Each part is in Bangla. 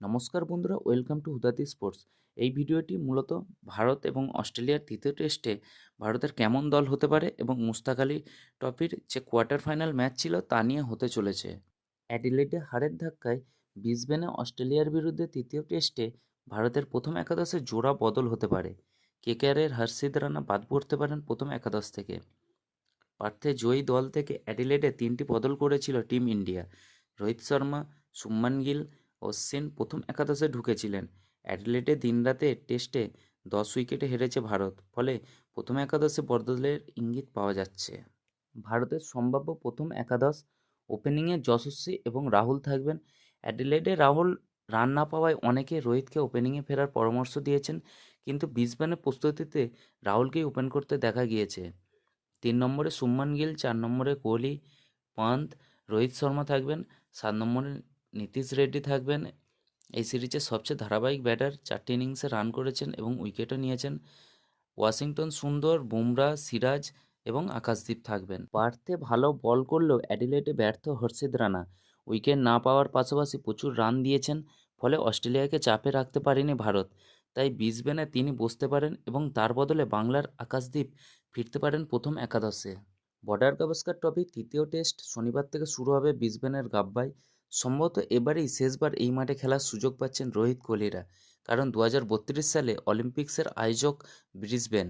নমস্কার বন্ধুরা, ওয়েলকাম টু হুদাতি স্পোর্টস। এই ভিডিওটি মূলত ভারত এবং অস্ট্রেলিয়ার তৃতীয় টেস্টে ভারতের কেমন দল হতে পারে এবং মুস্তাক আলী ট্রফির যে কোয়ার্টার ফাইনাল ম্যাচ ছিল তা নিয়ে হতে চলেছে। অ্যাডিলেডে হারের ধাক্কায় ব্রিসবেনে অস্ট্রেলিয়ার বিরুদ্ধে তৃতীয় টেস্টে ভারতের প্রথম একাদশে জোড়া বদল হতে পারে। কেকেআরের হর্ষিদ রানা বাদ পড়তে পারেন প্রথম একাদশ থেকে। পার্থে জয়ী দল থেকে অ্যাডিলেডে তিনটি বদল করেছিল টিম ইন্ডিয়া। রোহিত শর্মা সুম্মান গিল অশ্বিন প্রথম একাদশে ঢুকেছিলেন। অ্যাডিলেডে দিনরাতে টেস্টে দশ উইকেটে হেরেছে ভারত, ফলে প্রথম একাদশে বদলের ইঙ্গিত পাওয়া যাচ্ছে। ভারতের সম্ভাব্য প্রথম একাদশ ওপেনিংয়ে যশস্বী এবং রাহুল থাকবেন। অ্যাডিলেডে রাহুল রান না পাওয়ায় অনেকে রোহিতকে ওপেনিংয়ে ফেরার পরামর্শ দিয়েছেন, কিন্তু বিসবেনের প্রস্তুতিতে রাহুলকেই ওপেন করতে দেখা গিয়েছে। তিন নম্বরে সুম্মান গিল, চার নম্বরে কোহলি পান্ত রোহিত শর্মা থাকবেন, সাত নম্বরে নীতিশ রেড্ডি থাকবেন। এই সিরিজের সবচেয়ে ধারাবাহিক ব্যাটার চারটি ইনিংসে রান করেছেন এবং উইকেটও নিয়েছেন। ওয়াশিংটন সুন্দর, বুমরা, সিরাজ এবং আকাশদীপ থাকবেন। পার্থে ভালো বল করলেও অ্যাডিলেটে ব্যর্থ হর্ষিদ রানা। উইকেট না পাওয়ার পাশাপাশি প্রচুর রান দিয়েছেন, ফলে অস্ট্রেলিয়াকে চাপে রাখতে পারেনি ভারত। তাই বিসবেনে তিনি বসতে পারেন এবং তার বদলে বাংলার আকাশদ্বীপ ফিরতে পারেন প্রথম একাদশে। বর্ডার গাভাস্কার ট্রফি তৃতীয় টেস্ট শনিবার থেকে শুরু হবে বিসবেনের গাব্বায়। সম্ভবত এবারেই শেষবার এই মাঠে খেলার সুযোগ পাচ্ছেন রোহিত কোহলিরা, কারণ দু হাজার বত্রিশ সালে অলিম্পিক্সের আয়োজক ব্রিসবেন।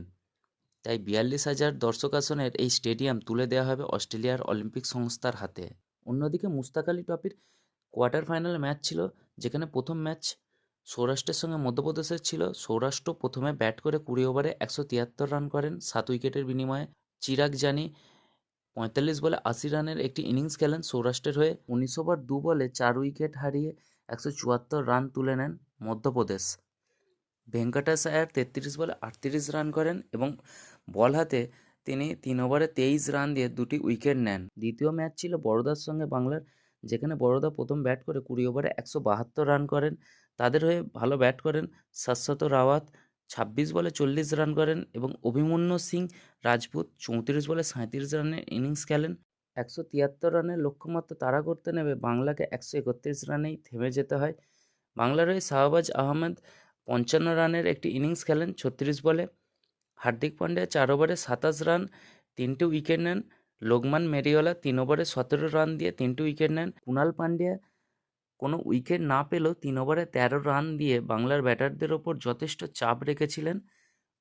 তাই বিয়াল্লিশ হাজার দর্শক আসনের এই স্টেডিয়াম তুলে দেওয়া হবে অস্ট্রেলিয়ার অলিম্পিক সংস্থার হাতে। অন্যদিকে মুস্তাক আলী ট্রফির কোয়ার্টার ফাইনাল ম্যাচ ছিল, যেখানে প্রথম ম্যাচ সৌরাষ্ট্রের সঙ্গে মধ্যপ্রদেশের ছিল। সৌরাষ্ট্র প্রথমে ব্যাট করে কুড়ি ওভারে একশো তিয়াত্তর রান করেন, সাত উইকেটের বিনিময়ে চিরাগ জানি পঁয়তাল্লিশ বলে আশি রানের একটি ইনিংস খেলেন সৌরাষ্ট্রের হয়ে। উনিশ ওভার, দু বলে চার উইকেট হারিয়ে একশো চুয়াত্তর রান তুলে নেন মধ্যপ্রদেশ। ভেঙ্কটেশ আয়ার তেত্রিশ বলে আটত্রিশ রান করেন এবং বল হাতে তিনি তিন ওভারে তেইশ রান দিয়ে দুটি উইকেট নেন। দ্বিতীয় ম্যাচ ছিল বড়োদার সঙ্গে বাংলার, যেখানে বড়োদা প্রথম ব্যাট করে কুড়ি ওভারে একশো বাহাত্তর রান করেন। তাদের হয়ে ভালো ব্যাট করেন শাশ্বত রাওয়াত ছাব্বিশ বলে চল্লিশ রান করেন এবং অভিমন্যু সিং রাজপুত চৌত্রিশ বলে সাঁত্রিশ রানের ইনিংস খেলেন। একশো তিয়াত্তর রানের লক্ষ্যমাত্রা তাড়া করতে নেবে বাংলাকে একশো একত্রিশ রানেই থেমে যেতে হয়। বাংলার হয়ে শাহবাজ আহমেদ পঞ্চান্ন রানের একটি ইনিংস খেলেন, ছত্রিশ বলে। হার্দিক পান্ডিয়া চার ওভারে সাতাশ রান, তিনটি উইকেট নেন। লোকমান মেরিওয়ালা তিন ওভারে সতেরো রান দিয়ে তিনটি উইকেট নেন। কুণাল পান্ডিয়া কোনো উইকেট না পেলেও তিন ওভারে তেরো রান দিয়ে বাংলার ব্যাটারদের ওপর যথেষ্ট চাপ রেখেছিলেন।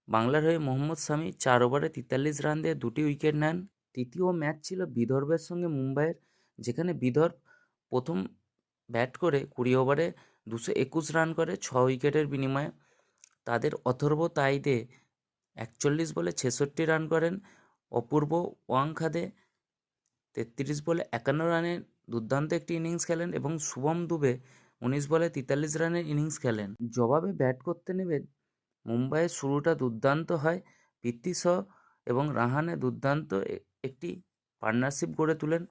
বাংলার হয়ে মোহাম্মদ শামি চার ওভারে তেতাল্লিশ রান দিয়ে দুটি উইকেট নেন। তৃতীয় ম্যাচ ছিল বিদর্ভের সঙ্গে মুম্বাইয়ের, যেখানে বিদর্ভ প্রথম ব্যাট করে কুড়ি ওভারে দুশো একুশ রান করে ছ উইকেটের বিনিময়ে তাদের অথর্ব তাইদে একচল্লিশ বলে ছেষট্টি রান করেন। অপূর্ব ওয়াংখাদে তেত্রিশ বলে একান্ন রানের দুর্দান্ত একটি ইনিংস খেলেন এবং শুভম দুবে উনিশ বলে তেতাল্লিশ রানের ইনিংস খেলেন। জবাবে ব্যাট করতে নেবে মুম্বাইয়ের শুরুটা দুর্দান্ত হয়। পৃথ্বী শ এবং রাহানে দুর্দান্ত একটি পার্টনারশিপ গড়ে তোলেন,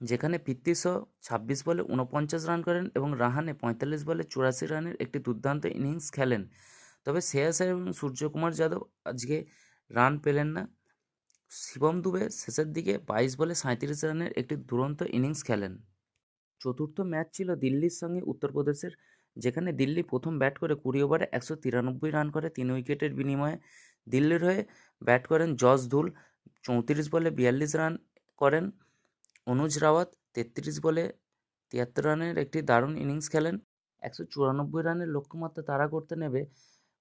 যেখানে পৃথ্বী শ ছাব্বিশ বলে উনপঞ্চাশ রান করেন এবং রাহানে পঁয়তাল্লিশ বলে চুরাশি রানের একটি দুর্দান্ত ইনিংস খেলেন। তবে শ্রেয়াস এবং সূর্যকুমার যাদব আজকে রান পেলেন না। শিবম দুবে শেষের দিকে বাইশ বলে সাঁত্রিশ রানের একটি দুরন্ত ইনিংস খেলেন। চতুর্থ ম্যাচ ছিল দিল্লির সঙ্গে উত্তরপ্রদেশের যেখানে দিল্লি প্রথম ব্যাট করে কুড়ি ওভারে একশো তিরানব্বই রান করে তিন উইকেটের বিনিময়ে দিল্লির হয়ে ব্যাট করেন জস ধুল, চৌত্রিশ বলে বিয়াল্লিশ রান করেন অনুজ রাওয়াত, তেত্রিশ বলে তিয়াত্তর রানের একটি দারুণ ইনিংস খেলেন। একশো চুরানব্বই রানের লক্ষ্যমাত্রা তাড়া করতে নেবে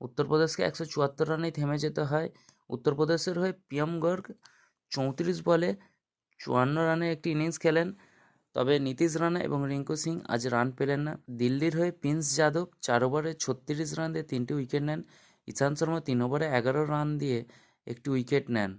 উত্তরপ্রদেশকে একশো চুয়াত্তর রানেই থেমে যেতে হয় উত্তরপ্রদেশের হয়ে পিএম গর্গ চৌত্রিশ বলে চুয়ান্ন রানে একটি ইনিংস খেলেন তবে নীতিশ রানা এবং রিঙ্কু সিং আজ রান পেলেন না দিল্লির হয়ে প্রিন্স যাদব চার ওভারে ছত্রিশ রান দিয়ে তিনটি উইকেট নেন ঈশান্ত শর্মা তিন ওভারে এগারো রান দিয়ে একটি উইকেট নেন